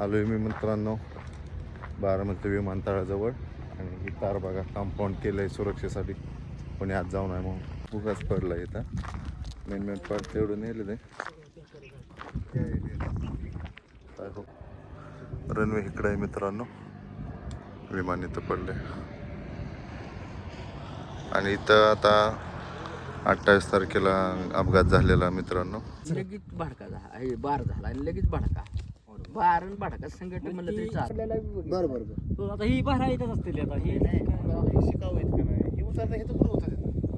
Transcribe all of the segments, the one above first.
आलो आहे मी मित्रांनो बारामती विमानतळाजवळ. आणि ही तार बघा कंपाऊंड केलं आहे सुरक्षेसाठी. कोणी आत जाऊ नये म्हणून. उगाच पडला इथं. मेन मेन पार्ट तेवढं नेलं ते काय हो? रनवे इकडं आहे मित्रांनो. विमान इथं पडले आणि इथं आता अठ्ठावीस तारखेला अपघात झालेला मित्रांनो. लगेच भडका झाला. बार झाला आणि लगेच भडका. बार आणि भडका संघटन म्हणलं तरी चालेल बरं. बरं बरं तो आता ही बाहेर येतच असतील आता ही शिकावं इतकं नाही. हे उतरता हे तर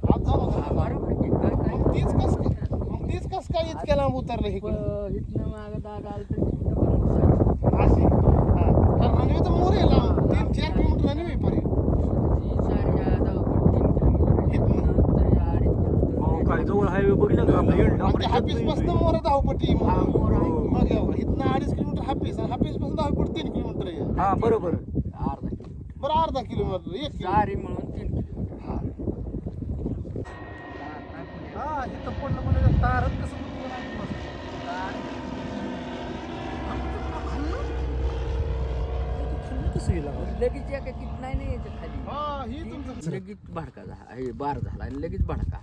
आज जाऊ हा, बरोबर आहे की. काय- काय- मग तीच कस मग तीच कस काय इतक्या लांब उतरलं हे प- इथनं मागं दाग आलं तर तिथनं परत जायचं. असे हा. कारण रनवे तर मोर आहे लांब. तीन चार किलोमीटर रनवे पर्यंत ती साडी या धावपळ तीन किलोमीटर आहे. इथनं? नंतर या अडीच किलोमीटर अहो, काय आहे. जवळ हायवे बघितलं का? आपलं हापीसपासून मोर धावपट्टी हा, आहे. मग एवढं. इथनं अडीच किलोमीटर हापीस आणि हापीसपासून धावपट्टी तीन किलोमीटर आहे हा बरोबर. अर्धा किलोमीटर. बरं अर्धा किलोमीटर एक सारी मिळून तीन हा. हा इथं पडलं म्हणजे तारच कसं लगेच एका किती नाही नाही याच्या खाली. हा ही तुमचं लगेच भडका झाला. हे बार झाला आणि लगेच भडका.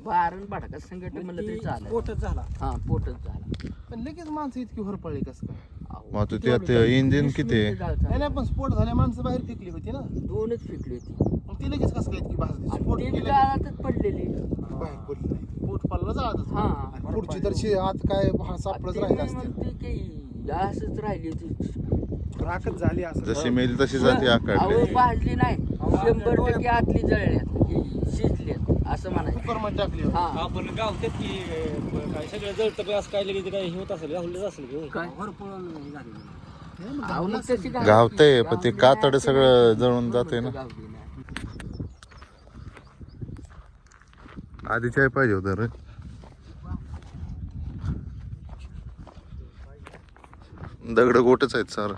बार आणि भडका संघटन म्हणलं तरी चालेल. पोटच झाला. हा पोटच झाला. पण लगेच माणसं इतकी होरपळली कसं काय? मग तू त्यात इंजिन किती आहे? नाही नाही पण स्फोट झाल्या माणसं बाहेर फेकली होती ना? दोनच फेकली होती. मग ती लगेच कसं काय इतकी भाजली स्फोट ते बी केला गाळातच पडलेली. बाहेर पडली नाही. पोट पालला जातच हा. आणि पुढची तर शे- आत काय भा- सापडच ते राहिलं असते म्हणते की असंच राहिली होती. राखच झाली असं. जशी मेल तशी जाते अहो आकडे भाजली नाही. शंभर टक्के आतली जळल्यात शिजल्यात असं म्हणायचं. कुकरमध्ये टाकली होती. हा. आपण गावतात की अं, काय सगळं जळतं काय असं काय लगेच काय हे होत असेल गावलेच असेल की, हो. काय? भरपूर मग अहो, मग तशी गाव- गावतंय पण ते कातड सगळं ते जळून जाते ना. गावली नाही. आधी चाय पाहिजे होतं रे. दगड गोटच आहेत सार.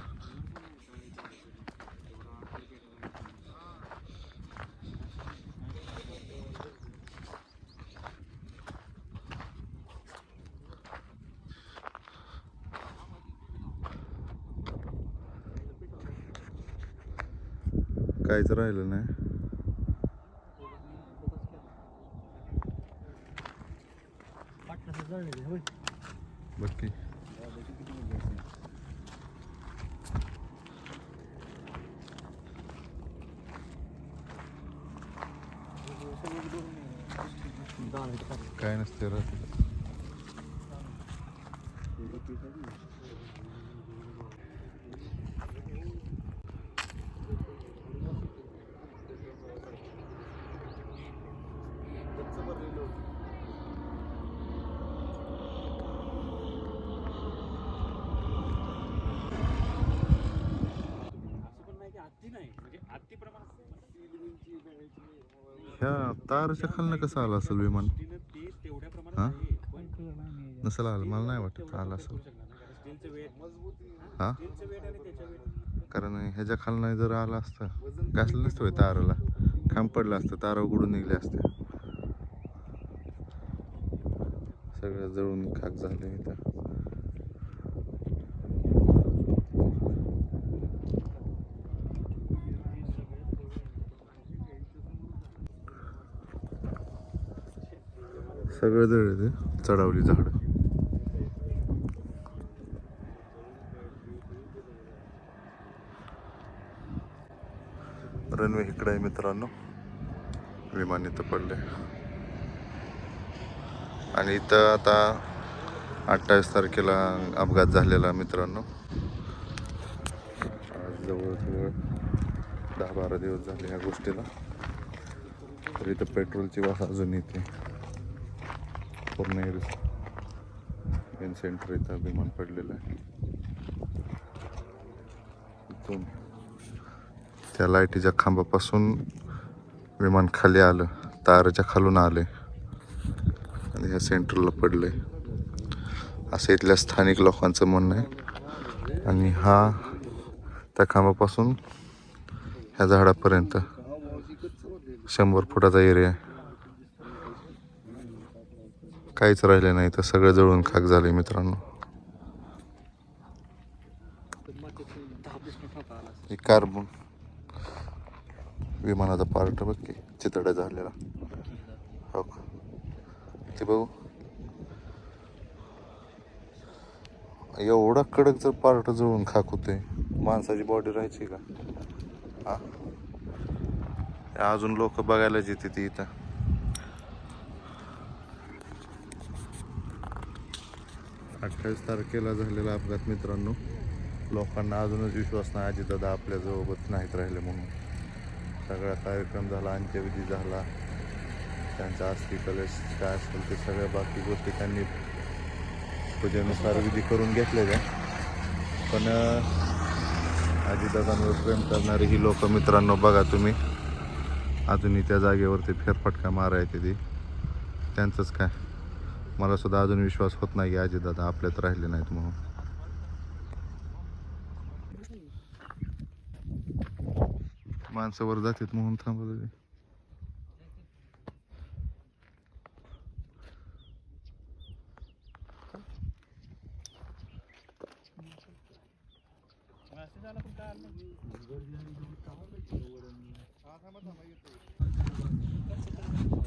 काहीच राहिलं नाही. पाटणाचं काय नसते राहत ह्या तारच्या खालनं कसं आलं असेल विमान? हा? नसेल आलं मला नाही वाटत आलं असेल. हा? कारण ह्याच्या खालनं जर आलं असतं घासलं नसतं होय ताराला. खांब पडलं असतं तारा उघडून निघले असते. सगळं जळून खाक झाले इथं. सगळं जळले ते. चढावली झाड. रनवे इकडे आहे मित्रांनो. विमान इथं पडले आणि इथं आता अठ्ठावीस तारखेला अपघात झालेला मित्रांनो. आज जवळजवळ दहा बारा दिवस झाले या गोष्टीला. तर इथं पेट्रोलची वास अजून येते. पूर्ण मेन सेंटर इथं विमान पडलेलं आहे. इथून त्या लाईटीच्या खांबापासून विमान खाली आलं ताराच्या खालून आले आणि ह्या सेंटरला पडले. असं इथल्या स्थानिक लोकांचं म्हणणं आहे. आणि हा त्या खांबापासून ह्या झाडापर्यंत शंभर फुटाचा एरिया आहे. काहीच राहिले नाही तर सगळं जळून खाक झाले मित्रांनो. कार्बन विमानाचा पार्ट बघ की चितड्या झालेला. हो का? ते बघू. एवढा कडक जर पार्ट जळून खाक होते माणसाची बॉडी राहायची का? अजून लोक बघायलाच येते ती इथं अठ्ठावीस तारखेला झालेला अपघात मित्रांनो. लोकांना अजूनच विश्वास नाही अजितदादा आपल्या नाहीत राहिले म्हणून. सगळा कार्यक्रम झाला अंत्यविधी झाला. त्यांचा अस्थि कलश काय असेल ते सगळ्या बाकी गोष्टी त्यांनी पूजेनुसार विधी करून घेतलेल्या पण अजितदादांवर प्रेम करणारी ही लोक मित्रांनो बघा तुम्ही. अजूनही त्या जागेवरती फेरफटका मारायचे ती. त्यांचंच काय? मला सुद्धा अजून विश्वास होत नाही की अजितदादा आपल्यात राहिले नाहीत म्हणून माणसं वर जातात म्हणून थांबवलं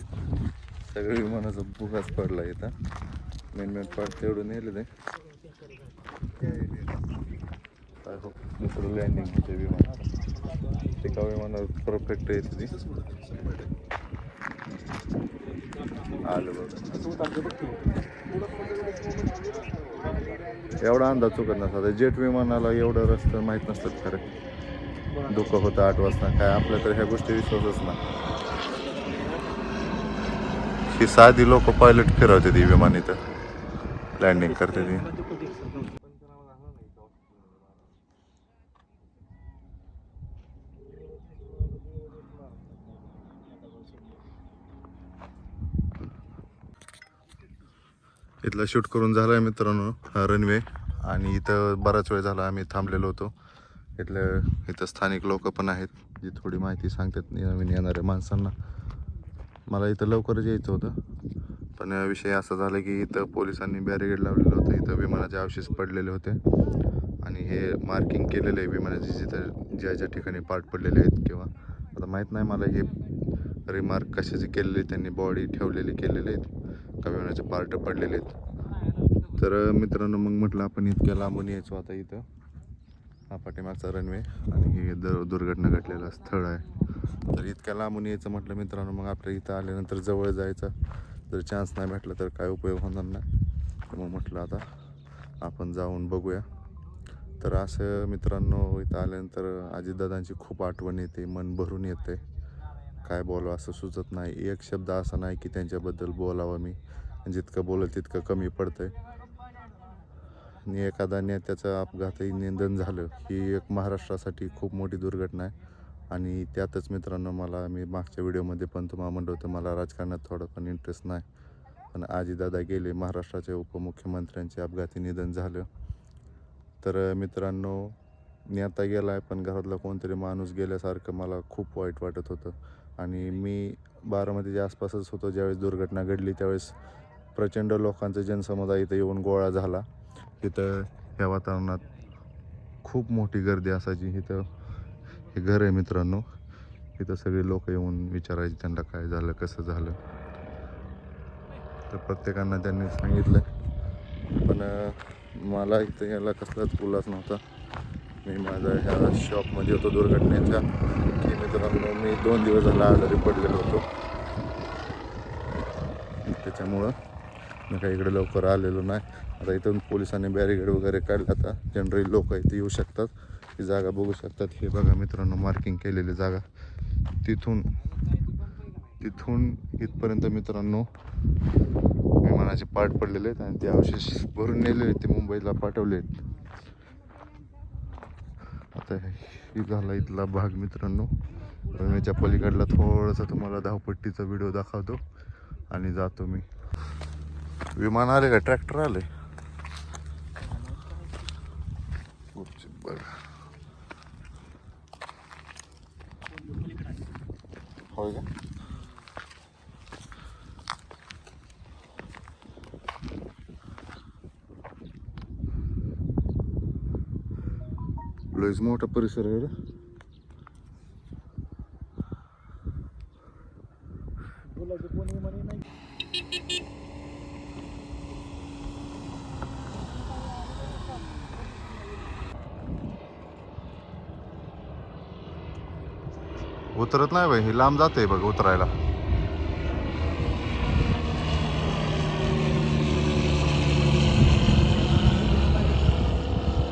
Thank you. सगळं विमानाचा बुगाच पडला इथं. मेन मेन पार्ट तेवढं नेलं ते. काय हो, दुसरं लँडिंग होते विमान एका विमानावर परफेक्ट येते ती आलं बघा. एवढा अंदाज चुकत नसता जेट विमानाला एवढं रस्तं माहीत नसतात खरं. दुःख होतं आठ वाजता. काय आपल्या तर ह्या गोष्टी विश्वासच नाही. ही साधी लोक पायलट फिरवते ती विमान इथं लँडिंग करते ती इथला शूट करून झालाय मित्रांनो रनवे आणि इथं बराच वेळ झाला आम्ही थांबलेलो होतो. इथलं इथं स्थानिक लोक पण आहेत जी थोडी माहिती सांगतात नवीन येणाऱ्या माणसांना. मला इथं लवकरच यायचं होतं. पण विषय असा झाला की इथं पोलिसांनी बॅरिगेड लावलेलं होतं. इथं विमानाचे अवशेष पडलेले होते. आणि हे मार्किंग केलेलं आहे विमानाचे जिथं ज्या ज्या ठिकाणी पार्ट पडलेले आहेत किंवा आता माहीत नाही मला हे रिमार्क कशाचे केलेले आहेत, त्यांनी बॉडी ठेवलेली केलेले आहेत. का विमानाचे पार्ट पडलेले आहेत. तर मित्रांनो मग म्हटलं आपण इतक्या लांबून यायचो आता इथं. हा पाठीमागचा रनवे आणि हे दर दुर्घटना घडलेलं स्थळ आहे. तर इतक्या लांबून यायचं म्हटलं मित्रांनो मग आपल्या इथं आल्यानंतर जवळ जायचा. जर चान्स नाही भेटला तर काय उपयोग होणार नाही. तर मग म्हटलं आता आपण जाऊन बघूया. तर असं मित्रांनो इथं आल्यानंतर अजितदादांची खूप आठवण येते मन भरून येते. काय बोलावं असं सुचत नाही. एक शब्द असा नाही की त्यांच्याबद्दल बोलावं मी. जितकं बोलत तितकं कमी पडतंय. आणि एखादा नेत्याचं अपघातही निंदन झालं ही एक महाराष्ट्रासाठी खूप मोठी दुर्घटना आहे. आणि त्यातच मित्रांनो मला मी मागच्या व्हिडिओमध्ये पण तुम्हाला म्हणलं होतं मला राजकारणात थोडं पण इंटरेस्ट नाही. पण आजीदादा गेले महाराष्ट्राचे उपमुख्यमंत्र्यांचे अपघाती निधन झालं. तर मित्रांनो नेता गेला आहे पण घरातला कोणतरी माणूस गेल्यासारखं मला खूप वाईट वाटत होतं. आणि मी बारामतीच्या आसपासच होतो ज्यावेळेस दुर्घटना घडली त्यावेळेस प्रचंड लोकांचा जनसमुदाय इथं येऊन गोळा झाला. इथं या वातावरणात खूप मोठी गर्दी असायची. इथं हे घर आहे मित्रांनो. इथं सगळे लोक येऊन विचारायचे त्यांना काय झालं कसं झालं. तर प्रत्येकांना त्यांनी सांगितलं. पण मला इथं यायला कसलाच उल्हास नव्हता. मी माझा ह्या शॉपमध्ये होतो दुर्घटनेच्या. की मित्रांनो मी दोन दिवस झाला आजारी पडलेलो होतो. त्याच्यामुळं मी काही इकडे लवकर आलेलो नाही. आता इथून पोलिसांनी बॅरिगेड वगैरे काढला आता जनरली लोक इथे येऊ शकतात. ही जागा बघू शकतात. हे बघा मित्रांनो मार्किंग केलेली जागा. तिथून तिथून इथपर्यंत मित्रांनो विमानाचे पार्ट पडलेले आहेत आणि ते अवशेष भरून नेले आहेत. ते मुंबईला पाठवले आहेत. आता ही झाला इथला भाग मित्रांनो. रमेच्या पलीकडला थोडंसं तुम्हाला धावपट्टीचा व्हिडिओ दाखवतो आणि जातो मी. विमान आले का? ट्रॅक्टर आले? बघा. होय का लयच मोठा परिसर आहे रे उतरत नाही बाई ही लांब जाते बघ उतरायला.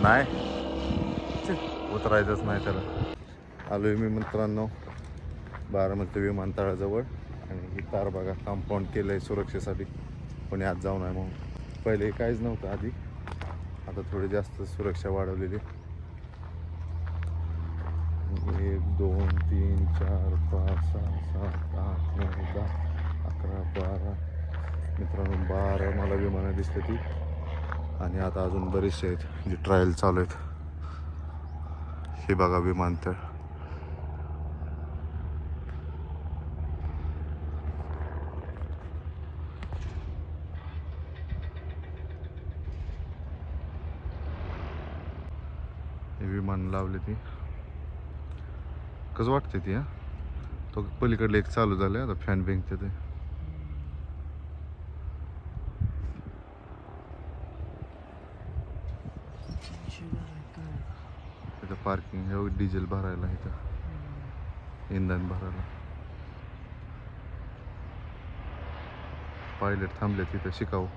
नाही. उतरायचंच नाही त्याला. आलोय मी मित्रांनो बारामती विमानतळाजवळ. आणि ही तार बघा कंपाऊंड केलंय सुरक्षेसाठी. कोणी आत जाऊ नये म्हणून. पहिले काहीच नव्हतं आधी. आता थोडी जास्त सुरक्षा वाढवलेली एक दोन तीन चार पाच सहा सात आठ नऊ दहा अकरा बारा. मित्रांनो बारा मला विमानं दिसते ती. आणि आता अजून बरेचसे आहेत जे ट्रायल चालू आहेत. हे बघा विमानतळ हे विमान लावले ती. कसं वाटते ती हा. तो पलीकडले एक चालू झालं आता फॅन बँकचे ते. इथं पार्किंग हे डिझेल भरायला इथं. इंधन भरायला. पायलट थांबले तिथं शिकाऊ.